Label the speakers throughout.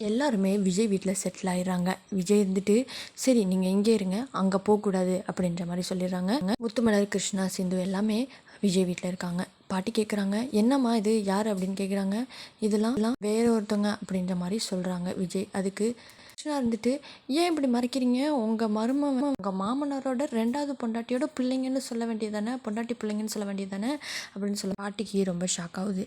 Speaker 1: எல்லாருமே விஜய் வீட்டில் செட்டில் ஆயிடுறாங்க. விஜய் இருந்துட்டு சரி நீங்கள் இங்கே இருங்க. அங்கே போகக்கூடாது. அப்படின்ற மாதிரி சொல்லிடுறாங்க. முத்துமலர் கிருஷ்ணா சிந்து எல்லாமே விஜய் வீட்டில் இருக்காங்க. பாட்டி கேட்குறாங்க என்னம்மா இது? யார்? அப்படின்னு கேட்குறாங்க இதெல்லாம் எல்லாம் வேற ஒருத்தவங்க அப்படின்ற மாதிரி சொல்கிறாங்க விஜய். அதுக்கு கிருஷ்ணா இருந்துட்டு ஏன் இப்படி மறைக்கிறீங்க? உங்கள் மரும உங்கள் மாமனாரோட ரெண்டாவது பொண்டாட்டியோட பிள்ளைங்கன்னு சொல்ல வேண்டியதானே? பொண்டாட்டி பிள்ளைங்கன்னு சொல்ல வேண்டியதானே? அப்படின்னு சொல்ல பாட்டிக்கு ரொம்ப ஷாக் ஆகுது.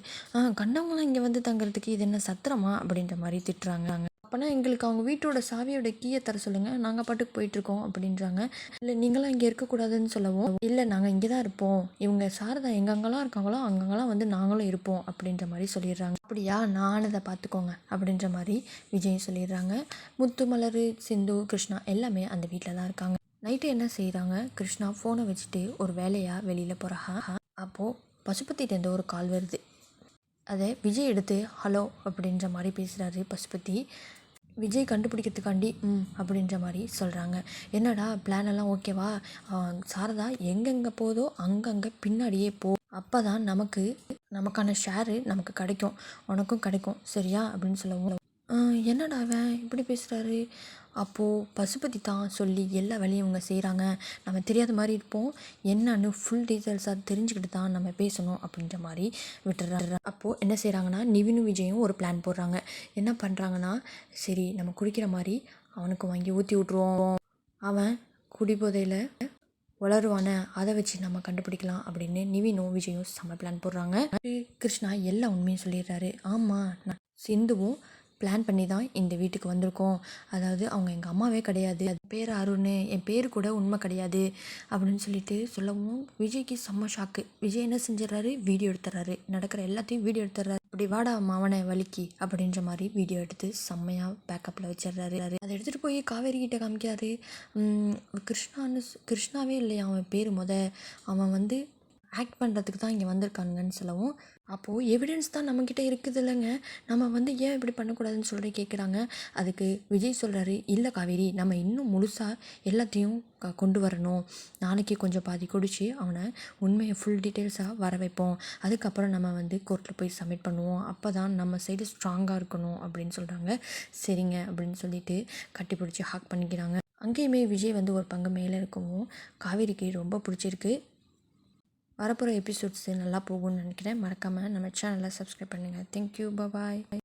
Speaker 1: கண்டவங்களாம் இங்கே வந்து தங்குறதுக்கு இது என்ன சத்திரமா? அப்படின்ற மாதிரி திட்டுறாங்க. அப்போனா எங்களுக்கு அவங்க வீட்டோட சாவியோட கீயை தர சொல்லுங்கள் நாங்கள் பாட்டுக்கு போயிட்டுருக்கோம் அப்படின்றாங்க. இல்லை நீங்களாம் இங்கே இருக்கக்கூடாதுன்னு சொல்லவும் இல்லை நாங்கள் இங்கே தான் இருப்போம். இவங்க சாரதா எங்கெங்கெல்லாம் இருக்காங்களோ அங்கங்கெல்லாம் வந்து நாங்களும் இருப்போம். அப்படின்ற மாதிரி சொல்லிடுறாங்க. அப்படியா? நானதை பார்த்துக்கோங்க. அப்படின்ற மாதிரி விஜய் சொல்லிடுறாங்க. முத்து மலர் சிந்து கிருஷ்ணா எல்லாமே அந்த வீட்டில் தான் இருக்காங்க. நைட்டு என்ன செய்கிறாங்க கிருஷ்ணா ஃபோனை வச்சுட்டு ஒரு வேலையாக வெளியில் போகிறாங்க அப்போது பசுபத்திட்டேருந்து ஒரு கால் வருது. அதை விஜய் எடுத்து ஹலோ அப்படின்ற மாதிரி பேசுகிறாரு பசுபதி விஜய் கண்டுபிடிக்கிறதுக்காண்டி ம். அப்படின்ற மாதிரி சொல்கிறாங்க என்னடா பிளான் எல்லாம் ஓகேவா சாரதா எங்கெங்கே போதோ அங்கங்கே பின்னாடியே போ. அப்போ தான் நமக்கு நமக்கான ஷேரு நமக்கு கிடைக்கும். உனக்கும் கிடைக்கும். சரியா? அப்படின்னு சொல்லவும். "ஆ, என்னடா அவன் இப்படி பேசுகிறாரு அப்போது பசுபதி தான் சொல்லி எல்லா வேலையும் இவங்க செய்கிறாங்க நம்ம தெரியாத மாதிரி இருப்போம். என்னன்னு ஃபுல் டீட்டெயில்ஸாக தெரிஞ்சுக்கிட்டு தான் நம்ம பேசணும் அப்படின்ற மாதிரி விட்டுறாரு. அப்போது என்ன செய்கிறாங்கன்னா நிவினு விஜயும் ஒரு பிளான் போடுறாங்க. என்ன பண்ணுறாங்கன்னா சரி நம்ம குடிக்கிற மாதிரி அவனுக்கு வாங்கி ஊற்றி விட்ருவோம் அவன் குடிபோதையில் வளருவானே அதை வச்சு நம்ம கண்டுபிடிக்கலாம் அப்படின்னு நிவினும் விஜயும் செம்ம பிளான் போடுறாங்க. கிருஷ்ணா எல்லா உண்மையும் சொல்லிடுறாரு. ஆமாம் நான் சிந்துவும் பிளான் பண்ணி தான் இந்த வீட்டுக்கு வந்திருக்கோம். அதாவது அவங்க எங்கள் அம்மாவே கிடையாது. அது பேர் அருண் என் பேர் கூட உண்மை கிடையாது அப்படின்னு சொல்லிட்டு சொல்லவும் விஜய்க்கு செம்ம ஷாக்கு விஜய் என்ன செஞ்சிடறாரு? வீடியோ எடுத்துறாரு நடக்கிற எல்லாத்தையும் வீடியோ எடுத்துறாரு அப்படி வாடா மாவனை வலிக்கு அப்படின்ற மாதிரி வீடியோ எடுத்து செம்மையாக பேக்கப்பில் வச்சிடுறாரு. அதை எடுத்துகிட்டு போய் காவேரி கிட்ட காமிக்கிறாரு. கிருஷ்ணான்னு கிருஷ்ணாவே இல்லையா அவன் பேர் முத? அவன் வந்து ஆக்ட் பண்ணுறதுக்கு தான் இங்கே வந்திருக்கானுங்கன்னு சொல்லவும் அப்போது எவிடன்ஸ் தான் நம்மக்கிட்ட இருக்குது இல்லைங்க. நம்ம வந்து ஏன் இப்படி பண்ணக்கூடாதுன்னு சொல்லி கேட்குறாங்க அதுக்கு விஜய் சொல்கிறாரு இல்லை காவேரி நம்ம இன்னும் முழுசாக எல்லாத்தையும் க- கொண்டு வரணும். நாளைக்கு கொஞ்சம் பாதி குடிச்சு அவனை உண்மையை ஃபுல் டீட்டெயில்ஸாக வர வைப்போம். அதுக்கப்புறம் நம்ம வந்து கோர்ட்டில் போய் சப்மிட் பண்ணுவோம். அப்போ தான் நம்ம சைடு ஸ்ட்ராங்காக இருக்கணும் அப்படின்னு சொல்கிறாங்க சரிங்க அப்படின்னு சொல்லிட்டு கட்டி பிடிச்சி ஹாக் பண்ணிக்கிறாங்க. அங்கேயுமே விஜய் வந்து ஒரு பங்கு மேலே இருக்கவும் காவேரிக்கு ரொம்ப பிடிச்சிருக்கு. வரப்போகிற எபிசோட்ஸ் நல்லா போகும்னு நினைக்கிறேன். மறக்காமல் நம்ம சேனலை சப்ஸ்கிரைப் பண்ணுங்கள் தேங்க்யூ பபாய்